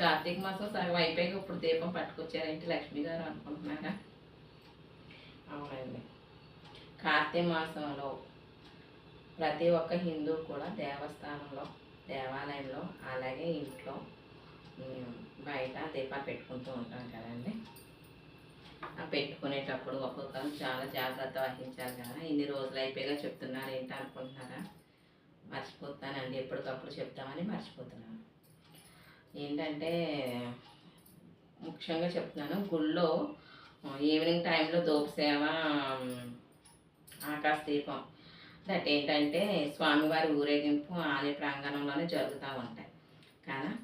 కార్తీక మాసం సగం అయిపోయాక ఇప్పుడు దీపం పట్టుకొచ్చారేంటి లక్ష్మి గారు అనుకుంటున్నారా? అవునండి. కార్తీక మాసంలో ప్రతి ఒక్క హిందూ కూడా దేవస్థానంలో దేవాలయంలో అలాగే ఇంట్లో బయట దీపాలు పెట్టుకుంటూ ఉంటాం కదండి. ఆ పెట్టుకునేటప్పుడు ఒక్కొక్కరు చాలా జాగ్రత్త వహించాలి కదా. ఇన్ని రోజులు అయిపోయాక చెప్తున్నారు ఏంటి అనుకుంటున్నారా? మర్చిపోతానండి. ఎప్పటికప్పుడు చెప్తామని మర్చిపోతున్నాను. ఏంటంటే ముఖ్యంగా చెప్తున్నాను గుళ్ళో ఈవినింగ్ టైంలో దోపసేవ ఆకాశ దీపం. దట్ ఏంటంటే స్వామివారి ఊరేగింపు ఆలయ ప్రాంగణంలోనే జరుగుతూ ఉంటాయి. కానీ?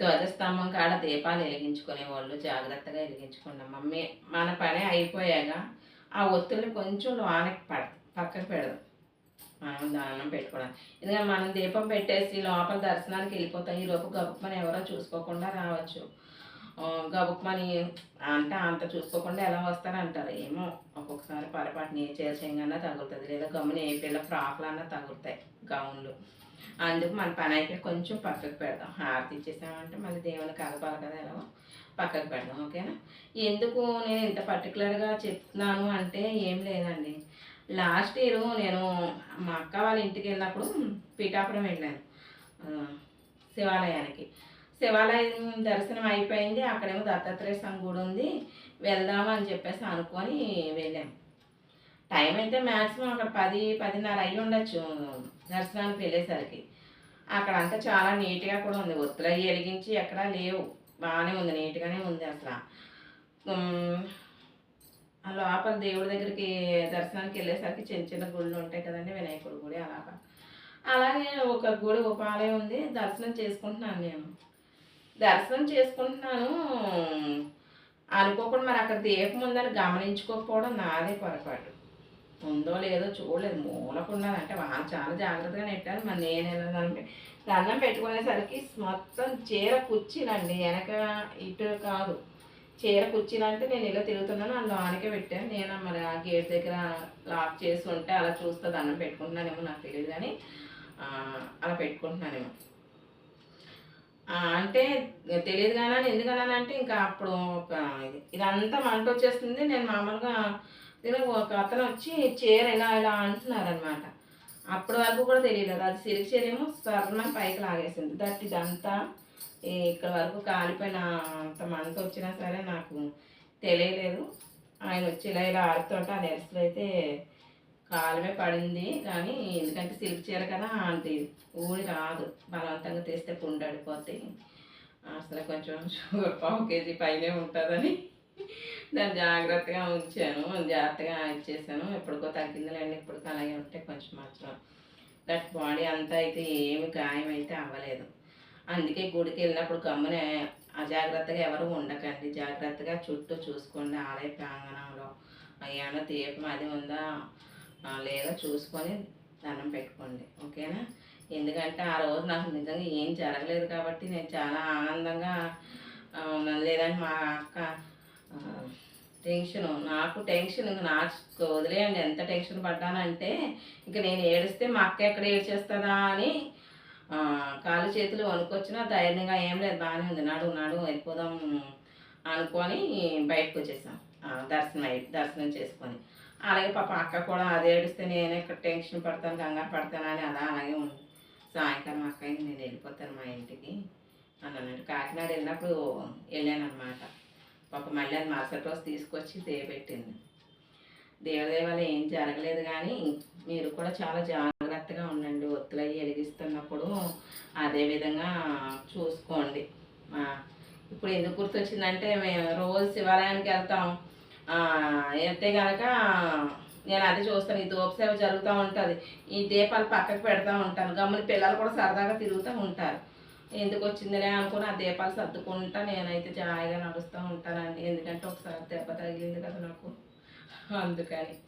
ధ్వజస్తంభం కాడ దీపాలు వెలిగించుకునే వాళ్ళు జాగ్రత్తగా వెలిగించుకున్నాం మమ్మీ మన పని అయిపోయాక ఆ ఒత్తిళ్ళు కొంచెం లోనకి పడ పక్కకు పెడదాం. దానం పెట్టుకోవడం ఎందుకంటే మనం దీపం పెట్టేసి లోపల దర్శనానికి వెళ్ళిపోతాం. ఈలోపు గబుక్మని ఎవరో చూసుకోకుండా రావచ్చు. గబుక్మని అంటే అంత చూసుకోకుండా ఎలా వస్తారంటారు? ఏమో ఒక్కొక్కసారి పొరపాటు ఏ చీర తగులుతుంది. లేదా గమ్మున ఏ పిల్ల ఫ్రాక్లన్నా తగులుతాయి గౌన్లు. అందుకు మన పని అయితే కొంచెం పక్కకు పెడదాం. హారతి ఇచ్చేసామంటే మళ్ళీ దేవుని కలపాలి కదా ఎలా? పక్కకు పెడదాం. ఓకేనా? ఎందుకు నేను ఇంత పర్టికులర్గా చెప్తున్నాను అంటే ఏం లేదండి. లాస్ట్ ఇయర్ నేను మా అక్క వాళ్ళ ఇంటికి వెళ్ళినప్పుడు పీఠాపురం వెళ్ళాను శివాలయానికి. శివాలయం దర్శనం అయిపోయింది అక్కడేమో దత్తాత్రేయ స్వామి ఉంది వెళ్దాము అని చెప్పేసి అనుకొని వెళ్ళాం. టైం అయితే మ్యాక్సిమం అక్కడ పది పదిన్నర అయ్యి ఉండొచ్చు దర్శనానికి వెళ్ళేసరికి. అక్కడ అంతా చాలా నీట్గా కూడా ఉంది ఒత్తులు వెలిగించి ఎక్కడా లేవు బాగానే ఉంది నీట్గానే ఉంది అసలు. లోపల దేవుడి దగ్గరికి దర్శనానికి వెళ్ళేసరికి చిన్న చిన్న గుళ్ళు ఉంటాయి కదండి వినాయకుడి గుడి అలాగా. అలాగే ఒక గుడి ఉపాలయం ఉంది. దర్శనం చేసుకుంటున్నాను నేను. దర్శనం చేసుకుంటున్నాను. అనుకోకుండా మరి అక్కడ దీపం ఉందని గమనించుకోకపోవడం నాదే పొరపాటు. ఉందో లేదో చూడలేదు. మూలకున్నది అంటే వాళ్ళు చాలా జాగ్రత్తగా నెట్టారు. మరి నేను ఎలా దండం దండం పెట్టుకునేసరికి మొత్తం చీర కుర్చీలండి వెనక ఇటు కాదు. చీర కుర్చీలంటే నేను ఇలా తిరుగుతున్నాను అందులో ఆనకే పెట్టాను. నేను మరి ఆ గేట్ దగ్గర లాక్ చేసి ఉంటే అలా చూస్తే దండం పెట్టుకుంటున్నానేమో నాకు తెలియదు కానీ అలా పెట్టుకుంటున్నానేమో. అంటే తెలియదు కానీ ఎందుకని అంటే ఇంకా అప్పుడు ఒక ఇది ఇదంతా మంట వచ్చేస్తుంది. నేను మామూలుగా ఒక అతను వచ్చి చీర ఇలా ఇలా అంటున్నారనమాట అప్పటి వరకు కూడా తెలియలేదు. అది సిరిగి చీర ఏమో స్వర్ణం పైకి లాగేసింది. దట్ ఇదంతా ఇక్కడ వరకు కాలిపోయిన అంత మంట వచ్చినా సరే నాకు తెలియలేదు. ఆయన వచ్చి ఇలా ఇలా ఆడుతుంటే ఆ నెరసులు అయితే కాలమే పడింది. కానీ ఎందుకంటే సిల్క్ చీర కదా అది ఊడి రాదు. బలవంతంగా తీస్తే పుండు అసలు కొంచెం షుగర్ పావు కేజీ పైనే ఉంటుందని దాన్ని జాగ్రత్తగా ఉంచాను జాగ్రత్తగా ఇచ్చేసాను. ఎప్పటికో తగ్గిందిలేండి ఇప్పటికో అలాగే ఉంటే కొంచెం మాత్రం. దట్ బాడీ అంతా అయితే ఏమి గాయం అయితే అవ్వలేదు. అందుకే గుడికి వెళ్ళినప్పుడు గమ్మున అజాగ్రత్తగా ఎవరు ఉండకండి. జాగ్రత్తగా చుట్టూ చూసుకోండి ఆలయ ప్రాంగణంలో. ఏమైనా దీపం అది ఉందా? లేదా చూసుకొని దండం పెట్టుకోండి. ఓకేనా? ఎందుకంటే ఆ రోజు నాకు నిజంగా ఏం జరగలేదు కాబట్టి నేను చాలా ఆనందంగా ఉన్నాను లేదంటే మా అక్క టెన్షన్. నాకు టెన్షన్ ఇంక నాకు వదిలేయండి. ఎంత టెన్షన్ పడ్డానంటే ఇంక నేను ఏడిస్తే మా అక్క ఎక్కడ ఏడ్చేస్తుందా అని కాలు కాళ్ళు చేతులు వణుకొచ్చినా ధైర్యంగా ఏం లేదు. బాగానే ఉంది. నాడు నాడు వెళ్ళిపోదాం అనుకొని బయటకు వచ్చేసాం. దర్శనం అయ్యి దర్శనం చేసుకొని. అలాగే పాప అక్క కూడా అది ఏడిస్తే నేను ఇక్కడ టెన్షన్ పడతాను కంగారు పడతాను అని అలా అలాగే ఉంది. సాయంకాలం అక్క నేను వెళ్ళిపోతాను మా ఇంటికి అని అన్నాడు. కాకినాడ వెళ్ళినప్పుడు వెళ్ళాను అనమాట పాప మళ్ళీ అది మరుసటి రోజు తీసుకొచ్చి దేవెట్టింది దేవదేవాలు ఏం జరగలేదు కానీ మీరు కూడా చాలా జాగ్రత్తగా ఉండండి. ఒత్తులు అవి వెలిగిస్తున్నప్పుడు అదే విధంగా చూసుకోండి. ఇప్పుడు ఎందుకు గుర్తొచ్చిందంటే మేము రోజు శివాలయానికి వెళ్తాం. వెళ్తే కనుక నేను అది చూస్తాను. ఈ దూప సేవ జరుగుతూ ఉంటుంది. ఈ దీపాలు పక్కకు పెడతా ఉంటాను. గమ్మున పిల్లలు కూడా సరదాగా తిరుగుతూ ఉంటారు. ఎందుకు వచ్చిందిలే అనుకుని ఆ దీపాలు సర్దుకుంటా నేనైతే జాయిగా నడుస్తూ ఉంటానండి. ఎందుకంటే ఒకసారి దెబ్బ తగిలింది కదా నాకు. అందుకని.